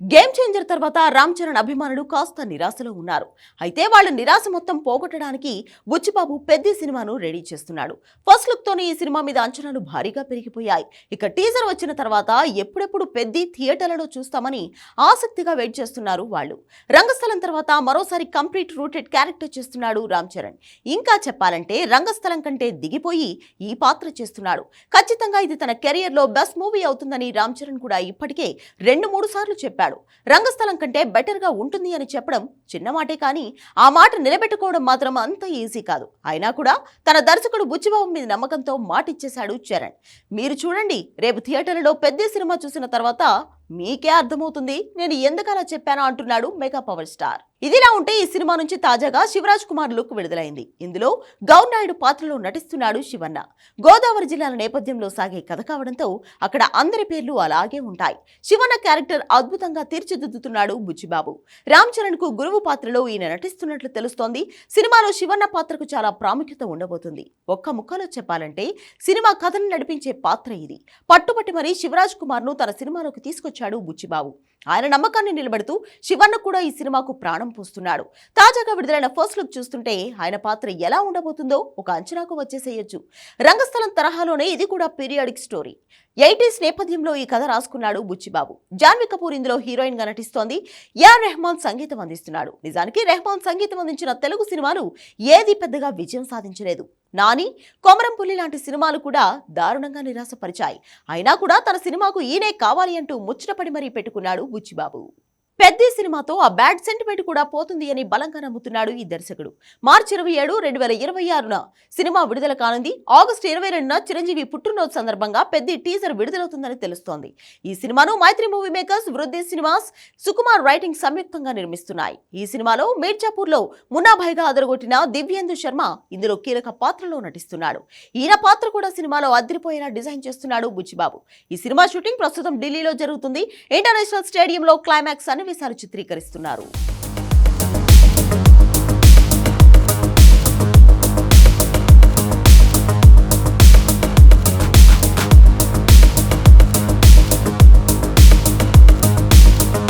Game changer తర్వాత రామ్ చరణ్ అభిమానులు కాస్త నిరాశలో ఉన్నారు. అయితే వాళ్ళ నిరాశ మొత్తం పోగొట్టడానికి బుచ్చిబాబు పెద్ద సినిమాను రెడీ చేస్తున్నాడు. ఫస్ట్ లుక్తోనే ఈ సినిమా మీద అంచనాలు భారీగా పెరిగిపోయాయి. ఇక టీజర్ వచ్చిన తర్వాత ఎప్పుడెప్పుడు పెద్ద థియేటర్లలో చూస్తామని ఆసక్తిగా వెయిట్ చేస్తున్నారు వాళ్ళు. రంగస్థలం తర్వాత మరోసారి కంప్లీట్ రూటెడ్ క్యారెక్టర్ చేస్తున్నాడు రామ్ చరణ్. ఇంకా చెప్పాలంటే రంగస్థలం కంటే దిగిపోయి ఈ పాత్ర చేస్తున్నాడు. ఖచ్చితంగా ఇది తన కెరియర్లో బెస్ట్ మూవీ అవుతుందని రామ్ చరణ్ కూడా ఇప్పటికే రెండు మూడు సార్లు చెప్పారు అన్నాడు రంగస్థలం కంటే బెటర్గా ఉంటుంది అని చెప్పడం చిన్న మాటే కానీ ఆ మాట నిలబెట్టుకోవడం మాత్రం అంత ఈజీ కాదు. అయినా కూడా తన దర్శకుడు బుచ్చిబాబు మీద నమ్మకంతో మాటిచ్చేశాడు చరణ్. మీరు చూడండి రేపు థియేటర్లో పెద్ద సినిమా చూసిన తర్వాత మీకే అర్థమవుతుంది నేను ఎందుకలా చెప్పానో అంటున్నాడు మెగా పవర్ స్టార్. ఇదిలా ఉంటే ఈ సినిమా నుంచి తాజాగా శివరాజ్ కుమార్ లుక్ విడుదలైంది. ఇందులో గౌనాయుడు పాత్రలో నటిస్తున్నాడు శివన్న. గోదావరి జిల్లాల నేపథ్యంలో సాగే కథ కావడంతో అక్కడ అందరి పేర్లు అలాగే ఉంటాయి. శివన్న క్యారెక్టర్ అద్భుతంగా తీర్చిదిద్దుతున్నాడు బుచ్చిబాబు. రామ్ చరణ్కు గురువు పాత్రలో ఈయన నటిస్తున్నట్లు తెలుస్తోంది. సినిమాలో శివన్న పాత్రకు చాలా ప్రాముఖ్యత ఉండబోతుంది. ఒక్క ముక్కలో చెప్పాలంటే సినిమా కథను నడిపించే పాత్ర ఇది. పట్టుబట్టి మరీ శివరాజ్ కుమార్ను తన సినిమాలోకి తీసుకొచ్చాడు బుచ్చిబాబు. ఆయన నమ్మకాన్ని నిలబెడుతూ శివన్న కూడా ఈ సినిమాకు ప్రాణం పోస్తున్నాడు. తాజాగా విడుదలైన ఫస్ట్ లుక్ చూస్తుంటే ఆయన పాత్ర ఎలా ఉండబోతుందో ఒక అంచనాకు వచ్చేసేయొచ్చు. రంగస్థలం తరహాలోనే ఇది కూడా పీరియాడిక్ స్టోరీ. ఎయిటీస్ నేపథ్యంలో ఈ కథ రాసుకున్నాడు బుచ్చిబాబు. జాన్వి కపూర్ ఇందులో హీరోయిన్గా నటిస్తోంది. యార్ రెహమాన్ సంగీతం అందిస్తున్నాడు. నిజానికి రెహమాన్ సంగీతం అందించిన తెలుగు సినిమాలు ఏది పెద్దగా విజయం సాధించలేదు. నాని కొమరంపుల్లి లాంటి సినిమాలు కూడా దారుణంగా నిరాశపరిచాయి. అయినా కూడా తన సినిమాకు ఈయనే కావాలి అంటూ ముచ్చటపడి మరీ పెట్టుకున్నాడు బుచ్చిబాబు. పెద్ద సినిమాతో ఆ బ్యాడ్ సెంటిమెంట్ కూడా పోతుంది అని బలంగా నమ్ముతున్నాడు ఈ దర్శకుడు. మార్చి ఇరవై ఏడు రెండు వేల ఇరవై ఆరున సినిమా విడుదల కానుంది. ఆగస్టు ఇరవై రెండున చిరంజీవి పుట్టినరోజు సందర్భంగా పెద్ద టీజర్ విడుదలవుతుందని తెలుస్తోంది. ఈ సినిమాను Mythri movie makers Vriddhi cinemas Sukumar writing సంయుక్తంగా నిర్మిస్తున్నాయి. ఈ సినిమాలో మీర్జాపూర్లో మున్నాభాయ్గా అదరగొట్టిన దివ్యేందు శర్మ ఇందులో కీలక పాత్రలో నటిస్తున్నాడు. ఈయన పాత్ర కూడా సినిమాలో అదిరిపోయేలా డిజైన్ చేస్తున్నాడు బుచ్చిబాబు. ఈ సినిమా షూటింగ్ ప్రస్తుతం ఢిల్లీలో జరుగుతుంది. ఇంటర్నేషనల్ స్టేడియంలో క్లైమాక్స్ సన్నివేశాలు చిత్రీకరిస్తున్నారు.